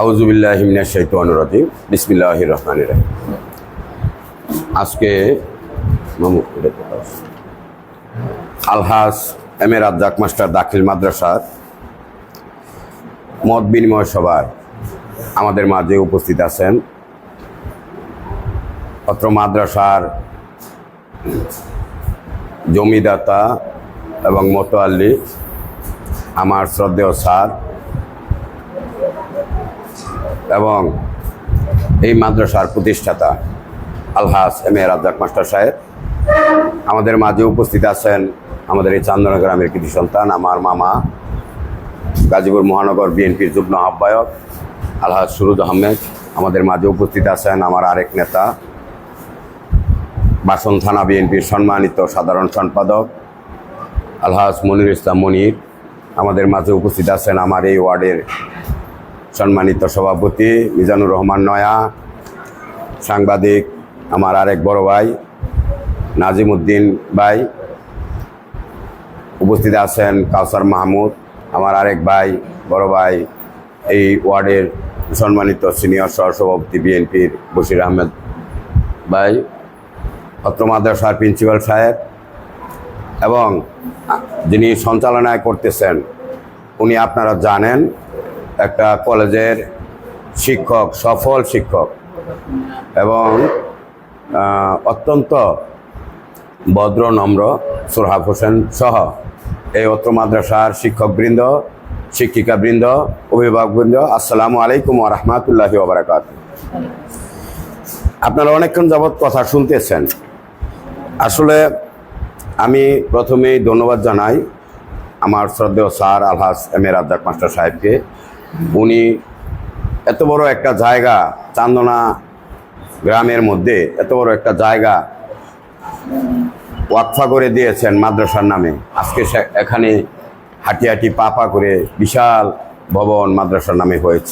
আউজুবিল্লাহ হিমিনা শৈতান রাজিম বিসমিল্লাহ রহমান রাহিম আজকে। আলহাস এম এ রাজ্জাক মাস্টার দাখিল মাদ্রাসার মত বিনিময় সভায় আমাদের মাঝে উপস্থিত আছেন অত্র মাদ্রাসার জমিদাতা এবং মতোয়াল্লি, আমার শ্রদ্ধেয় স্যার এবং এই মাদ্রাসার প্রতিষ্ঠাতা আলহাস এম এ রাজ্জাক মাস্টার সাহেব। আমাদের মাঝে উপস্থিত আছেন আমাদের এই চান্দনা গ্রামের কৃতি সন্তান, আমার মামা, গাজীপুর মহানগর বিএনপির যুগ্ম আহ্বায়ক আলহাজ সুরুজ আহমেদ। আমাদের মাঝে উপস্থিত আছেন আমার আরেক নেতা, বাসন থানা বিএনপির সম্মানিত সাধারণ সম্পাদক আলহাজ মনির ইসলাম মনির। আমাদের মাঝে উপস্থিত আছেন আমার এই ওয়ার্ডের সম্মানিত সভাপতি মিজানুর রহমান নয়া, সাংবাদিক আমার আরেক বড় ভাই নাজিম উদ্দিন ভাই, উপস্থিত আছেন কাউসার মাহমুদ, আমার আরেক ভাই, বড় ভাই, এই ওয়ার্ডের সম্মানিত সিনিয়র সহসভাপতি বিএনপির বশির আহমেদ ভাই অত্র মাদ্রাসার প্রিন্সিপাল সাহেব এবং যিনি সঞ্চালনায় করতেছেন, উনি আপনারা জানেন একটা কলেজের শিক্ষক, সফল শিক্ষক এবং অত্যন্ত ভদ্র, নম্র সোরহাব হোসেন সহ এই অত্র মাদ্রাসার শিক্ষকবৃন্দ, শিক্ষিকাবৃন্দ, অভিভাবকবৃন্দ, আসসালামু আলাইকুম রহমতুল্লাহি ওবরাকাত আপনারা অনেকক্ষণ যাবৎ কথা শুনতেছেন। আসলে আমি প্রথমেই ধন্যবাদ জানাই আমার শ্রদ্ধেয় sir আলহাস M A Razzak master সাহেবকে। উনি এত বড় একটা জায়গা চান্দনা গ্রামের মধ্যে এত বড় একটা জায়গা ওয়াকফা করে দিয়েছেন মাদ্রাসার নামে। আজকে এখানে হাঁটি হাঁটি পা পা করে বিশাল ভবন মাদ্রাসার নামে হয়েছে।